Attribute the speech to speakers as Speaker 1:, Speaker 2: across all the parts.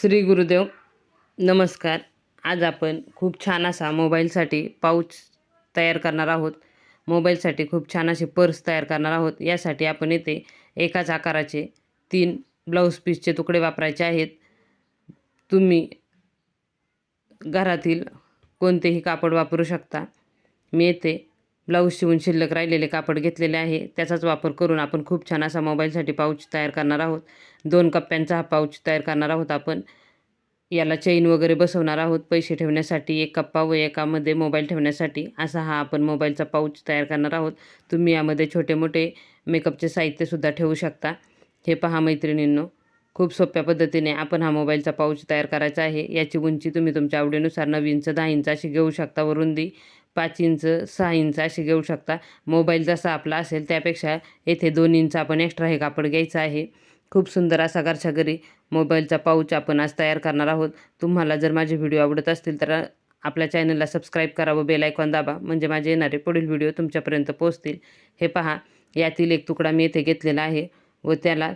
Speaker 1: श्री गुरुदेव नमस्कार. आज आपण खूप छान असा मोबाईलसाठी पाऊच तयार करणार आहोत. मोबाईलसाठी खूप छान असे पर्स तयार करणार आहोत. यासाठी आपण येथे एकाच आकाराचे तीन ब्लाऊज पीसचे तुकडे वापरायचे आहेत. तुम्ही घरातील कोणतेही कापड वापरू शकता. मी येथे ब्लाऊज शिवून शिल्लक राहिलेले कापड घेतलेले आहे. त्याचाच वापर करून आपण खूप छान असा मोबाईलसाठी पाऊच तयार करणार आहोत. दोन कप्प्यांचा हा पाऊच तयार करणार आहोत आपण. याला चेन वगैरे बसवणार आहोत. पैसे ठेवण्यासाठी एक कप्पा व एकामध्ये मोबाईल ठेवण्यासाठी असा हा आपण मोबाईलचा पाऊच तयार करणार आहोत. तुम्ही यामध्ये छोटे मोठे मेकअपचे साहित्यसुद्धा ठेवू शकता. हे पहा मैत्रिणींनो खूप सोप्या पद्धतीने आपण हा मोबाईलचा पाऊच तयार करायचा आहे. याची उंची तुम्ही तुमच्या आवडीनुसार नऊ इंच दहा इंच अशी घेऊ शकता व रुंदी पाच इंच सहा इंच असे घेऊ शकता. मोबाईल जसा आपला असेल त्यापेक्षा येथे दोन इंच आपण एक्स्ट्रा हे कापड घ्यायचं आहे. खूप सुंदर असा घरच्या घरी मोबाईलचा पाऊच आपण आज तयार करणार आहोत. तुम्हाला जर माझे व्हिडिओ आवडत असतील तर आपल्या चॅनलला सबस्क्राईब करा व बेलायकॉन दाबा म्हणजे माझे येणारे पुढील व्हिडिओ तुमच्यापर्यंत पोहोचतील. हे पहा यातील एक तुकडा मी येथे घेतलेला आहे व त्याला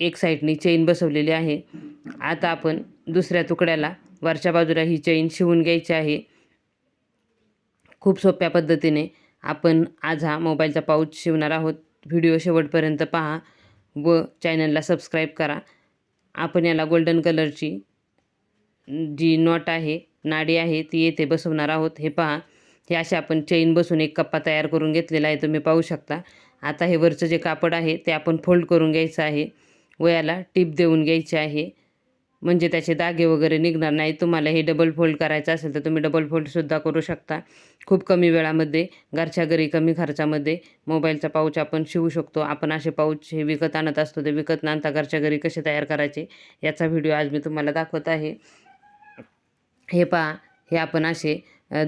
Speaker 1: एक साईडनी चेन बसवलेली आहे. आता आपण दुसऱ्या तुकड्याला वरच्या बाजूला ही चेन शिवून घ्यायची आहे. खूप सोप्या पद्धतीने आपण आज हा मोबाईलचा पाऊच शिवणार आहोत. व्हिडिओ शेवटपर्यंत पहा व चॅनलला सबस्क्राईब करा. आपण याला गोल्डन कलरची जी नॉट आहे नाडी आहे ती येथे बसवणार आहोत. हे पहा हे असे आपण चेन बसून एक कप्पा तयार करून घेतलेला आहे. तुम्ही पाहू शकता. आता हे वरचं जे कापड आहे ते आपण फोल्ड करून घ्यायचं आहे व याला टीप देऊन घ्यायची आहे. म्हणजे त्याचे दागे वगैरे निघणार नाही. तुम्हाला हे डबल फोल्ड करायचं असेल तर तुम्ही डबल फोल्डसुद्धा करू शकता. खूप कमी वेळामध्ये घरच्या घरी कमी खर्चामध्ये मोबाईलचा पाऊच आपण शिवू शकतो. आपण असे पाऊच हे विकत आणत असतो ते विकत आणता घरच्या घरी कसे तयार करायचे याचा व्हिडिओ आज मी तुम्हाला दाखवत आहे. हे पहा हे आपण असे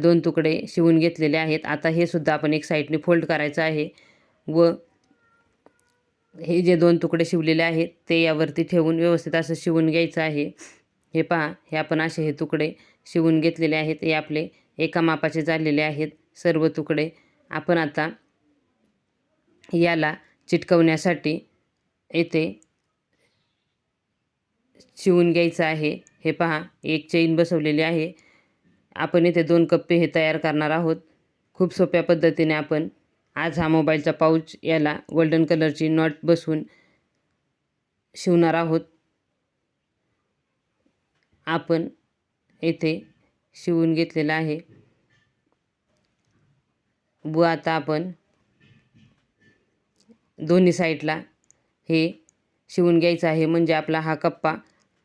Speaker 1: दोन तुकडे शिवून घेतलेले आहेत. आता हे सुद्धा आपण एक साईडने फोल्ड करायचं आहे व हे जे दोन तुकडे शिवलेले आहेत ते यावरती ठेवून व्यवस्थित असं शिवून घ्यायचं आहे. हे पहा हे आपण असे हे तुकडे शिवून घेतलेले आहेत. हे आपले एका मापाचे झालेले आहेत सर्व तुकडे. आपण आता याला चिटकवण्यासाठी येथे शिवून घ्यायचं आहे. हे पहा एक चेन बसवलेली आहे. आपण येथे दोन कप्पे हे तयार करणार आहोत. खूप सोप्या पद्धतीने आपण आज हा मोबाईलचा पाऊच याला गोल्डन कलरची नॉट बसवून शिवणार आहोत. आपण येथे शिवून घेतलेला आहे. व आता आपण दोन्ही साईडला हे शिवून घ्यायचं आहे. म्हणजे आपला हा कप्पा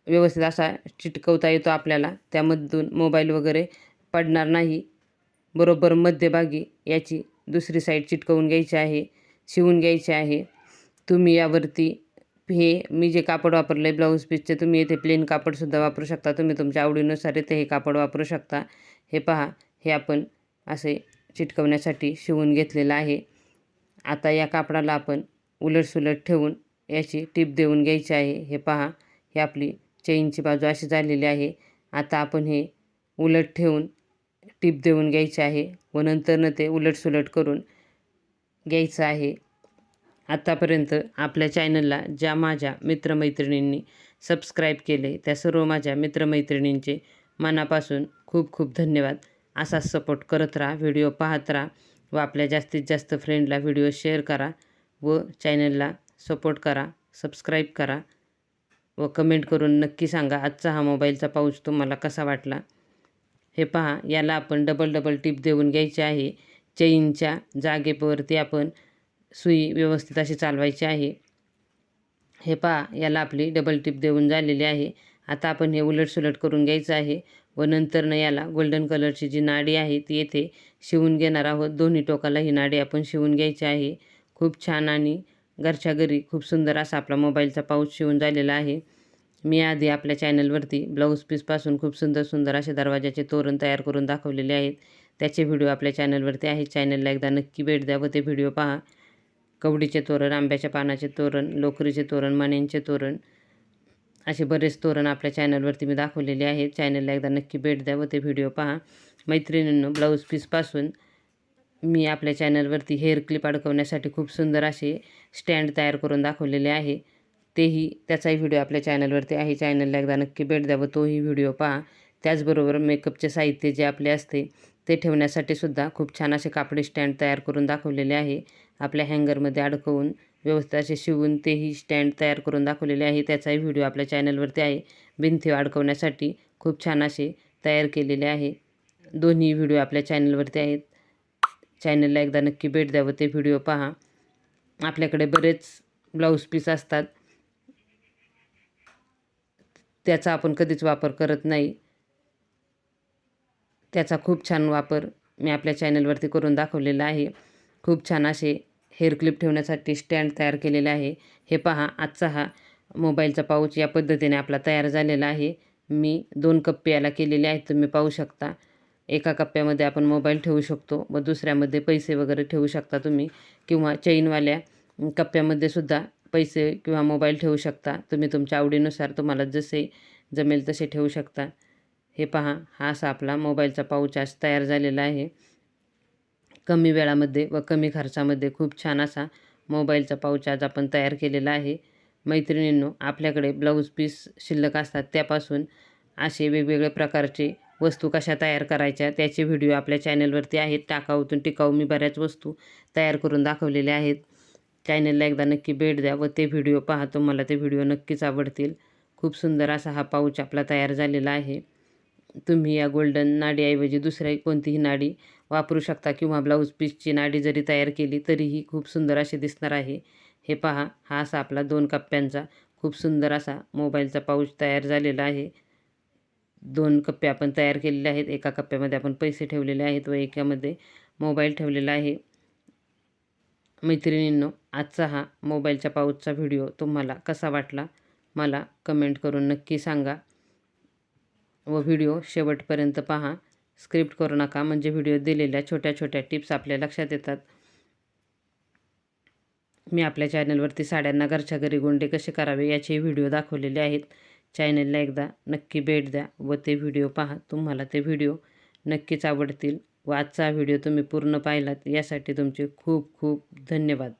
Speaker 1: व्यवस्थित असा चिटकवता येतो आपल्याला. त्यामधून मोबाईल वगैरे पडणार नाही. बरोबर मध्यभागी याची दुसरी साईड चिटकवून घ्यायची आहे शिवून घ्यायचे आहे. तुम्ही यावरती हे मी जे कापड वापरलं आहे ब्लाऊज पीसचे तुम्ही येथे प्लेन कापडसुद्धा वापरू शकता. तुम्ही तुमच्या आवडीनुसार येथे हे कापड वापरू शकता. हे पहा हे आपण असे चिटकवण्यासाठी शिवून घेतलेलं आहे. आता या कापडाला आपण उलटसुलट ठेवून याची टीप देऊन घ्यायची आहे. हे पहा हे आपली चेनची बाजू अशी झालेली आहे. आता आपण हे उलट ठेवून टीप देऊन घ्यायची आहे व नंतरनं ते उलटसुलट करून घ्यायचं आहे. आत्तापर्यंत आपल्या चॅनलला ज्या माझ्या मित्रमैत्रिणींनी सबस्क्राईब केले त्या सर्व माझ्या मित्रमैत्रिणींचे मनापासून खूप खूप धन्यवाद. असाच सपोर्ट करत राहा व्हिडिओ पाहत राहा व आपल्या जास्तीत जास्त फ्रेंडला व्हिडिओ शेअर करा व चॅनलला सपोर्ट करा सबस्क्राईब करा व कमेंट करून नक्की सांगा आजचा हा मोबाईलचा पाऊच तुम्हाला कसा वाटला? हे पहा याला आपण डबल डबल टीप देऊन घ्यायची आहे. चेनच्या जागेवरती आपण सुई व्यवस्थित अशी चालवायची आहे. हे पहा याला आपली डबल टीप देऊन झालेली आहे. आता आपण हे उलटसुलट करून घ्यायचं आहे व नंतरनं याला गोल्डन कलरची जी नाडी आहे ती येथे शिवून घेणार आहोत. दोन्ही टोकाला ही नाडी आपण शिवून घ्यायची आहे. खूप छान आणि घरच्या घरी खूप सुंदर असा आपला मोबाईलचा पाऊच शिवून झालेला आहे. मी आधी आपल्या चॅनलवरती ब्लाऊज पीसपासून खूप सुंदर सुंदर असे दरवाजाचे तोरण तयार करून दाखवलेले आहेत. त्याचे व्हिडिओ आपल्या चॅनलवरती आहेत. चॅनलला एकदा नक्की भेट द्या व ते व्हिडिओ पहा. कवडीचे तोरण आंब्याच्या पानाचे तोरण लोकरीचे तोरण मण्यांचे तोरण असे बरेच तोरण आपल्या चॅनलवरती मी दाखवलेले आहेत. चॅनलला एकदा नक्की भेट द्या व ते व्हिडिओ पहा. मैत्रिणींनो ब्लाऊज पीसपासून मी आपल्या चॅनलवरती हेअर क्लिप अडकवण्यासाठी खूप सुंदर असे स्टँड तयार करून दाखवलेले आहे. तेही त्याचाही व्हिडिओ आपल्या चॅनलवरती आहे. चॅनलला एकदा नक्की भेट द्या व तोही व्हिडिओ पहा. त्याचबरोबर मेकअपचे साहित्य जे आपले असते ते ठेवण्यासाठी सुद्धा खूप छान असे कापडी स्टँड तयार करून दाखवलेले आहे. आपल्या हँगरमध्ये अडकवून व्यवस्थित असे शिवून तेही स्टँड तयार करून दाखवलेले आहे. त्याचाही व्हिडिओ आपल्या चॅनलवरती आहे. भिंती अडकवण्यासाठी खूप छान असे तयार केलेले आहे. दोन्ही व्हिडिओ आपल्या चॅनलवरती आहेत. चॅनलला एकदा नक्की भेट द्यावं ते व्हिडिओ पहा. आपल्याकडे बरेच ब्लाऊज पीस असतात. त्याचा आपण कधीच वापर करत नाही. त्याचा खूप छान वापर मी आपल्या चॅनलवरती करून दाखवलेला आहे. खूप छान असे हेअर क्लिप ठेवण्यासाठी स्टँड तयार केलेले आहे. हे पहा आजचा हा मोबाईलचा पाऊच या पद्धतीने आपला तयार झालेला आहे. मी दोन कप्पे याला केलेले आहेत तुम्ही पाहू शकता. एका कप्प्यामध्ये आपण मोबाईल ठेवू शकतो व दुसऱ्यामध्ये पैसे वगैरे ठेवू शकता तुम्ही. किंवा चेनवाल्या कप्प्यामध्ये सुद्धा पैसे किंवा मोबाईल ठेवू शकता. तुम्ही तुमच्या आवडीनुसार तुम्हाला जसे जमेल तसे ठेवू शकता. हे पहा हा असा आपला मोबाईलचा पाऊच आज तयार झालेला आहे. कमी वेळामध्ये व कमी खर्चामध्ये खूप छान असा मोबाईलचा पाऊच आज आपण तयार केलेला आहे. मैत्रिणींनो आपल्याकडे ब्लाऊज पीस शिल्लक असतात. त्यापासून असे वेगवेगळ्या प्रकारचे वस्तू कशा तयार करायच्या त्याचे व्हिडिओ आपल्या चॅनलवरती आहेत. टाकाऊतून टिकाऊ मी बऱ्याच वस्तू तयार करून दाखवलेल्या आहेत. चॅनलला एकदा नक्की भेट द्या व ते व्हिडिओ पहा. तुम्हाला ते व्हिडिओ नक्कीच आवडतील. खूप सुंदर असा हा पाऊच आपला तयार झालेला आहे. तुम्ही या गोल्डन नाडीऐवजी दुसऱ्या कोणतीही नाडी वापरू शकता किंवा ब्लाऊज पीसची नाडी जरी तयार केली तरीही खूप सुंदर अशी दिसणार आहे. हे पहा हा असा आपला दोन कप्प्यांचा खूप सुंदर असा मोबाईलचा पाऊच तयार झालेला आहे. दोन कप्पे आपण तयार केलेले आहेत. एका कप्प्यामध्ये आपण पैसे ठेवलेले आहेत व एकामध्ये मोबाईल ठेवलेला आहे. मैत्रिणींनो आजचा हा मोबाईलच्या पाऊचचा व्हिडिओ तुम्हाला कसा वाटला? मला कमेंट करून नक्की सांगा व व्हिडिओ शेवटपर्यंत पहा. स्क्रिप्ट करू नका म्हणजे व्हिडिओ दिलेल्या छोट्या छोट्या टिप्स आपल्या लक्षात येतात. मी आपल्या चॅनलवरती साड्यांना घरच्या घरी गोंडे कसे करावे याचे व्हिडिओ दाखवलेले आहेत. चॅनलला एकदा नक्की भेट द्या व ते व्हिडिओ पहा. तुम्हाला ते व्हिडिओ नक्कीच आवडतील. व आजचा व्हिडिओ तुम्ही पूर्ण पाहिलात यासाठी तुमचे खूप खूप धन्यवाद.